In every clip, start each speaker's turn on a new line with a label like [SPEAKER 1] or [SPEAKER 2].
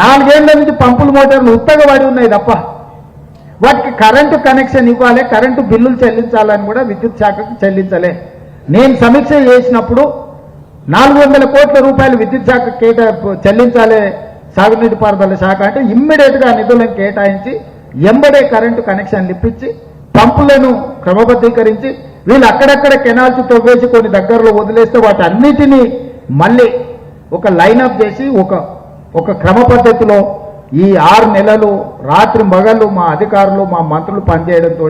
[SPEAKER 1] నాలుగేళ్ళ నుంచి పంపుల మోటార్లు ఉత్తగా పడి ఉన్నాయి తప్ప. వాటికి కరెంటు కనెక్షన్ ఇవ్వాలి కరెంటు బిల్లులు చెల్లించాలని కూడా విద్యుత్ శాఖకు చెల్లించలే. నేను సమీక్ష చేసినప్పుడు నాలుగు వందల కోట్ల రూపాయలు విద్యుత్ శాఖ కేట చెల్లించాలి సాగునీటి పారుదల శాఖ అంటే ఇమ్మీడియట్గా నిధులను కేటాయించి ఎంబడే కరెంటు కనెక్షన్లు ఇప్పించి పంపులను క్రమబద్ధీకరించి వీళ్ళు అక్కడక్కడ కెనాల్స్ తవ్వేసి కొన్ని దగ్గరలో వదిలేస్తే వాటి అన్నిటినీ మళ్ళీ ఒక లైనప్ చేసి ఒక ఒక క్రమ పద్ధతిలో ఈ ఆరు నెలలు రాత్రి మగళ్ళు మా అధికారులు మా మంత్రులు పనిచేయడంతో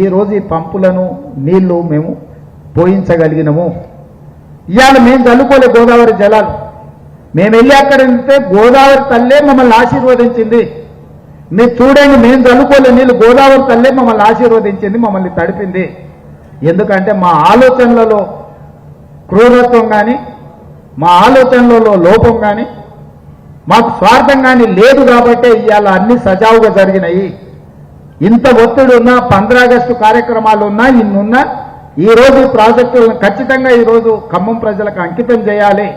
[SPEAKER 1] ఈరోజు ఈ పంపులను నీళ్ళు మేము పోయించగలిగినము. ఇవాళ మేము చల్లుకోలే గోదావరి జలాలు. మేము వెళ్ళి అక్కడ ఉంటే గోదావరి తల్లే మమ్మల్ని ఆశీర్వదించింది. మీరు చూడండి మేము చల్లుకోలే నీళ్ళు గోదావరి తల్లే మమ్మల్ని ఆశీర్వదించింది మమ్మల్ని తడిపింది. ఎందుకంటే మా ఆలోచనలలో క్రూరత్వం కానీ మా ఆలోచనలలో లోపం కానీ మాకు స్వార్థం కానీ లేదు కాబట్టే ఇవాళ అన్ని సజావుగా జరిగినాయి. ఇంత ఒత్తిడి ఉన్నా పంద్రాగస్టు కార్యక్రమాలు ఉన్నా ఇన్నున్నా ఈ రోజు ప్రాజెక్టులను ఖచ్చితంగా ఈ రోజు ఖమ్మం ప్రజలకు అంకితం చేయాలి.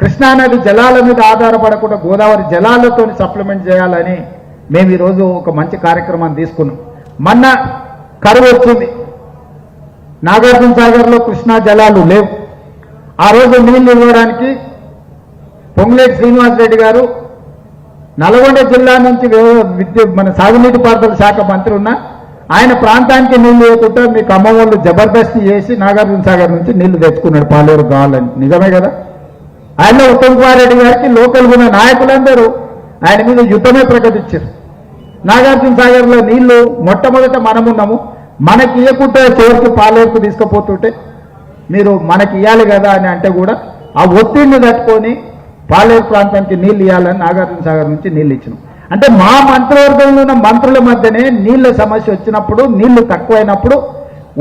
[SPEAKER 1] కృష్ణానది జలాల మీద ఆధారపడకుండా గోదావరి జలాలతో సప్లిమెంట్ చేయాలని మేము ఈరోజు ఒక మంచి కార్యక్రమాన్ని తీసుకున్నాం. మొన్న కరువు వచ్చింది. నాగార్జున సాగర్లో కృష్ణా జలాలు లేవు. ఆ రోజు నీళ్ళు ఇవ్వడానికి పొంగులేటి శ్రీనివాస్ రెడ్డి గారు నల్గొండ జిల్లా నుంచి విద్య మన సాగునీటి పారుదల శాఖ మంత్రి ఉన్న ఆయన ప్రాంతానికి నీళ్ళు ఇవ్వకుండా మీ ఖమ్మం వాళ్ళు జబర్దస్తి చేసి నాగార్జున సాగర్ నుంచి నీళ్ళు తెచ్చుకున్నాడు పాలేరు కావాలని నిజమే కదా? ఆయన ఉత్తమ్ కుమార్ రెడ్డి గారికి లోకల్ ఉన్న నాయకులందరూ ఆయన మీద యుద్ధమే ప్రకటించారు. నాగార్జున సాగర్లో నీళ్ళు మొట్టమొదట మనమున్నాము. మనకి ఇవ్వకుండా చివరికి పాలేరుకు తీసుకుపోతుంటే మీరు మనకి ఇవ్వాలి కదా అని అంటే కూడా ఆ ఒత్తిడిని తట్టుకొని పాలేరు ప్రాంతానికి నీళ్ళు ఇవ్వాలని నాగార్జున సాగర్ నుంచి నీళ్ళు ఇచ్చినాం. అంటే మా మంత్రివర్గంలో ఉన్న మంత్రుల మధ్యనే నీళ్ళ సమస్య వచ్చినప్పుడు నీళ్ళు తక్కువైనప్పుడు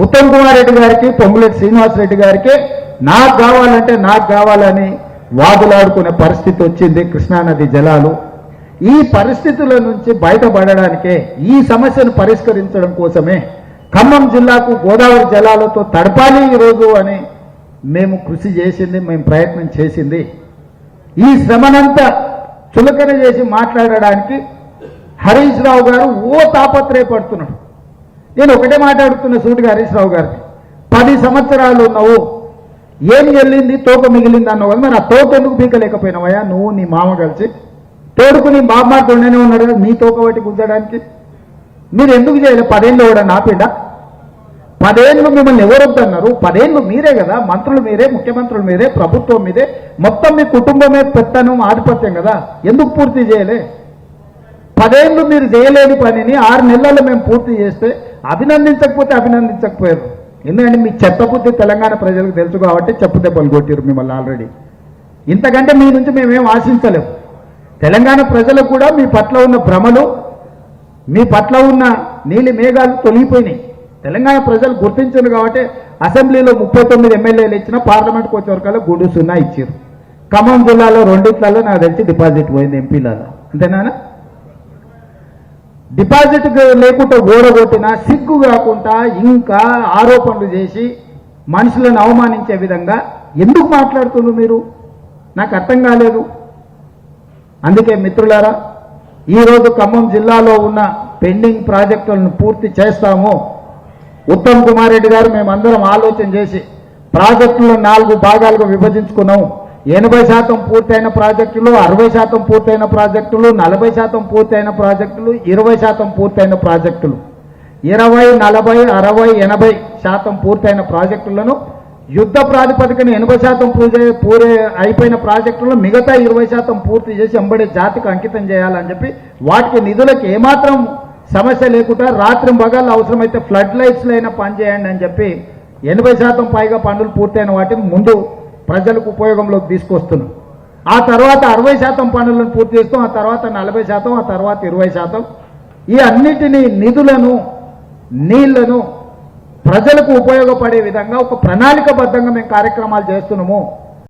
[SPEAKER 1] ఉత్తమ్ కుమార్ రెడ్డి గారికి పొంగులేటి శ్రీనివాస్ రెడ్డి గారికి నాకు కావాలంటే నాకు కావాలని వాదులాడుకునే పరిస్థితి వచ్చింది కృష్ణానది జలాలు. ఈ పరిస్థితుల నుంచి బయటపడడానికే ఈ సమస్యను పరిష్కరించడం కోసమే ఖమ్మం జిల్లాకు గోదావరి జలాలతో తడపాలి ఈరోజు అని మేము కృషి చేసింది మేము ప్రయత్నం చేసింది. ఈ శ్రమనంతా చులకన చేసి మాట్లాడడానికి హరీష్ రావు గారు ఓ తాపత్రయపడుతున్నాడు. నేను ఒకటే మాట్లాడుతున్న సూటిగా హరీష్ రావు గారికి. పది సంవత్సరాలు ఉన్నావు. ఏం వెళ్ళింది? తోక మిగిలింది అన్నావు కదా మరి ఆ తోక ఎందుకు పీకలేకపోయినావయ్యా? నువ్వు నీ మామ కలిసి. తోడుకు నీ బామ్మాడుతుండేనే ఉన్నాడు కదా? నీ తోక బట్టి గుంజడానికి. మీరు ఎందుకు చేయలేదు పదేళ్ళు కూడా నాపిండా పదేళ్ళు మిమ్మల్ని ఎవరు వద్దన్నారు పదేళ్ళు మీరే కదా మంత్రులు మీరే ముఖ్యమంత్రులు మీరే ప్రభుత్వం మీదే. మొత్తం మీ కుటుంబమే పెత్తనం ఆధిపత్యం కదా. ఎందుకు పూర్తి చేయలే? పదేళ్ళు మీరు చేయలేని పనిని ఆరు నెలల్లో మేము పూర్తి చేస్తే అభినందించకపోతే అభినందించకపోయారు. ఎందుకంటే మీ చెత్త బుద్ధి తెలంగాణ ప్రజలకు తెలుసు కాబట్టి చెప్పు దెబ్బలు కొట్టారు మిమ్మల్ని ఆల్రెడీ ఇంతకంటే మీ నుంచి మేమేం ఆశించలేము తెలంగాణ ప్రజలకు కూడా మీ పట్ల ఉన్న భ్రమలు మీ పట్ల ఉన్న నీలి మేఘాలు తొలగిపోయినాయి. తెలంగాణ ప్రజలు గుర్తించారు కాబట్టి అసెంబ్లీలో ముప్పై తొమ్మిది ఎమ్మెల్యేలు ఇచ్చిన పార్లమెంట్కి వచ్చే వరకల్లా గుడు సున్నా ఇచ్చారు ఖమ్మం జిల్లాలో రెండిట్లలో నాకు తెలిసి డిపాజిట్ పోయింది ఎంపీలలో. అంతేనా? డిపాజిట్ లేకుండా ఓడగొట్టినా సిగ్గు కాకుండా ఇంకా ఆరోపణలు చేసి మనుషులను అవమానించే విధంగా ఎందుకు మాట్లాడుతున్నారు మీరు? నాకు అర్థం కాలేదు. అందుకే మిత్రులారా ఈరోజు ఖమ్మం జిల్లాలో ఉన్న పెండింగ్ ప్రాజెక్టులను పూర్తి చేస్తాము. ఉత్తమ్ కుమార్ రెడ్డి గారు మేమందరం ఆలోచన చేసి ప్రాజెక్టులను నాలుగు భాగాలుగా విభజించుకున్నాం. ఎనభై శాతం పూర్తయిన ప్రాజెక్టులు అరవై శాతం పూర్తయిన ప్రాజెక్టులు నలభై శాతం పూర్తయిన ప్రాజెక్టులు ఇరవై శాతం పూర్తయిన ప్రాజెక్టులు. ఇరవై నలభై అరవై ఎనభై శాతం పూర్తయిన ప్రాజెక్టులను యుద్ధ ప్రాతిపదికన ఎనభై శాతం పూజ పూరే అయిపోయిన ప్రాజెక్టులను మిగతా ఇరవై శాతం పూర్తి చేసి ఎంబడే జాతికి అంకితం చేయాలని చెప్పి వాటికి నిధులకు ఏమాత్రం సమస్య లేకుండా రాత్రి మగాళ్ళు అవసరమైతే ఫ్లడ్ లైట్స్లో అయినా పనిచేయండి అని చెప్పి ఎనభై శాతం పైగా పనులు పూర్తయిన వాటిని ముందు ప్రజలకు ఉపయోగంలోకి తీసుకొస్తున్నాం. ఆ తర్వాత అరవై శాతం పనులను పూర్తి చేస్తాం ఆ తర్వాత నలభై శాతం ఆ తర్వాత ఇరవై శాతం. ఈ అన్నిటినీ నిధులను నీళ్ళను ప్రజలకు ఉపయోగపడే విధంగా ఒక ప్రణాళికబద్ధంగా మేము కార్యక్రమాలు చేస్తున్నాము.